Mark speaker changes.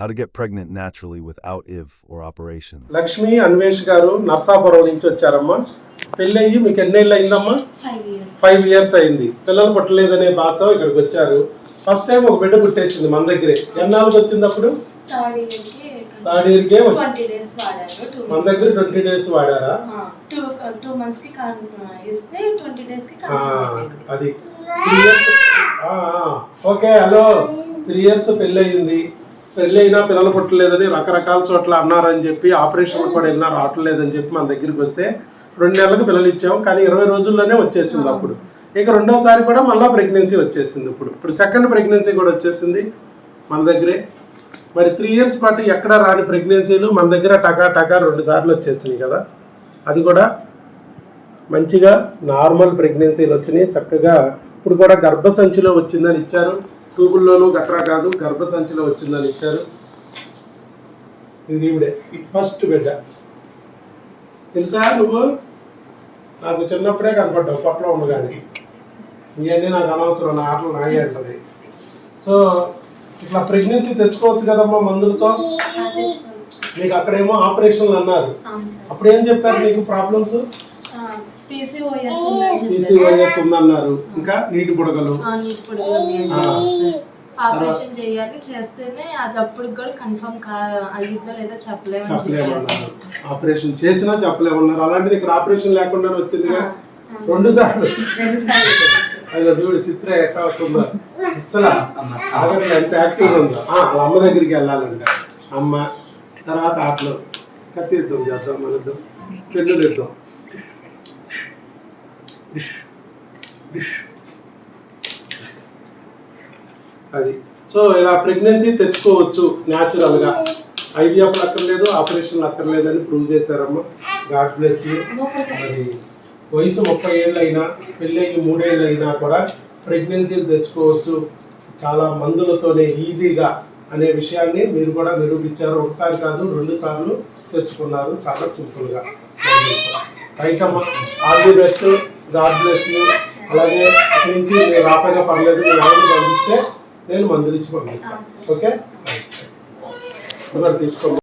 Speaker 1: How to get pregnant naturally without IV or operations.
Speaker 2: Lakshmi Anvesh గారు నర్సాపురం నుంచి వచ్చారమ్మా. పెళ్ళయ్యి మీకు ఎన్నేళ్ళు అయిందమ్మా
Speaker 3: ఫైవ్ ఇయర్స్
Speaker 2: అయింది. పిల్లలు పుట్టలేదనే బాధతో ఇక్కడికి వచ్చారు. ఫస్ట్ టైం ఒక బిడ్డ పుట్టేసింది మన దగ్గరే. ఎన్నాళ్ళకి వచ్చింది అప్పుడు
Speaker 3: థర్డ్ వాడారు టూ
Speaker 2: మన దగ్గర ట్వంటీ డేస్ వాడారా?
Speaker 3: కి కి కన్ఫర్మ్
Speaker 2: అది. Three years okay hello three years పెళ్ళి అయింది పెళ్ళి అయినా పిల్లలు పుట్టలేదని రకరకాల చోట్ల అన్నారని చెప్పి ఆపరేషన్ కూడా వెళ్ళినా రావట్లేదని చెప్పి మన దగ్గరికి వస్తే రెండు నెలలకు పిల్లలు ఇచ్చాం కానీ ఇరవై రోజుల్లోనే వచ్చేసింది అప్పుడు. ఇక రెండోసారి కూడా మళ్ళీ ప్రెగ్నెన్సీ వచ్చేసింది ఇప్పుడు. ఇప్పుడు సెకండ్ ప్రెగ్నెన్సీ కూడా వచ్చేసింది మన దగ్గరే. మరి త్రీ ఇయర్స్ పాటు ఎక్కడ రాని ప్రెగ్నెన్సీలు మన దగ్గర టకా టకా రెండు సార్లు వచ్చేసినాయి కదా. అది కూడా మంచిగా నార్మల్ ప్రెగ్నెన్సీలు వచ్చినాయి చక్కగా ఇప్పుడు కూడా గర్భసంచిలో వచ్చిందని ఇచ్చారు. ట్యూబుల్లోనూ గట్రా కాదు గర్భసంచిలో వచ్చిందని ఇచ్చారు. ఇది ఈవిడే. ఫస్ట్ బిడ్డ తెలుసా నువ్వు? నాకు చిన్నప్పుడే కనపడ్డావు పొట్టలో ఉండగానే. ఇవన్నీ నాకు అనవసరం నా ఆటలు నాయి అంటది. సో ఇట్లా ప్రెగ్నెన్సీ తెచ్చుకోవచ్చు కదమ్మా మందులతో? మీకు అక్కడేమో ఆపరేషన్లు అన్నారు. అప్పుడు ఏం చెప్పారు మీకు ప్రాబ్లమ్స్
Speaker 3: పీసీఓఎస్
Speaker 2: ఉందన్నారు. ఇంకా నీటి బుడగలు.
Speaker 3: ఆపరేషన్ చేయాలి చేస్తేనే అది అప్పుడు కూడా కన్ఫర్మ్ కా అయ్యిద్దో లేదో చెప్పలేమని
Speaker 2: చెప్పలేమన్నారు.
Speaker 3: చెప్పేసి.
Speaker 2: ఆపరేషన్ చేసినా చెప్పలేమన్నారు. అలాంటిది ఇక్కడ ఆపరేషన్ లేకుండా వచ్చిందిగా. రెండు సార్లు. అయ్యో చూడు చిత్ర ఎట్లా అవుతుందో అసలు ఆగండి ఎంత యాక్టివ్గా ఉందో. ఆ, వాళ్ళ అమ్మ దగ్గరికి వెళ్ళాలంట. అమ్మ తర్వాత ఆటలు. కత్తి ఇద్దాం చేద్దాం మన ఇద్దాం పెళ్ళిళ్ళు ఇద్దాం డిష్ డిష్ అది. సో ఇలా ప్రెగ్నెన్సీ తెచ్చుకోవచ్చు న్యాచురల్గా ఐవీఎఫ్ అక్కర్లేదు ఆపరేషన్ అక్కర్లేదని ప్రూవ్ చేశారమ్మా. గాడ్ బ్లెస్ మరి వయసు ముప్పై ఏళ్ళు అయినా మూడేళ్ళైనా కూడా ప్రెగ్నెన్సీలు తెచ్చుకోవచ్చు. చాలా మందులతోనే ఈజీగా అనే విషయాన్ని మీరు కూడా నిరూపించారు. ఒకసారి కాదు రెండు సార్లు తెచ్చుకున్నారు. చాలా సింపుల్గా రైట్ అమ్మా. All the best God bless you. అలాగే నుంచి మీరు రాపగా పర్లేదు మీరు ఎవరిని పంపిస్తే నేను మందులు ఇచ్చి పంపిస్తాను. ఓకే? తీసుకోండి.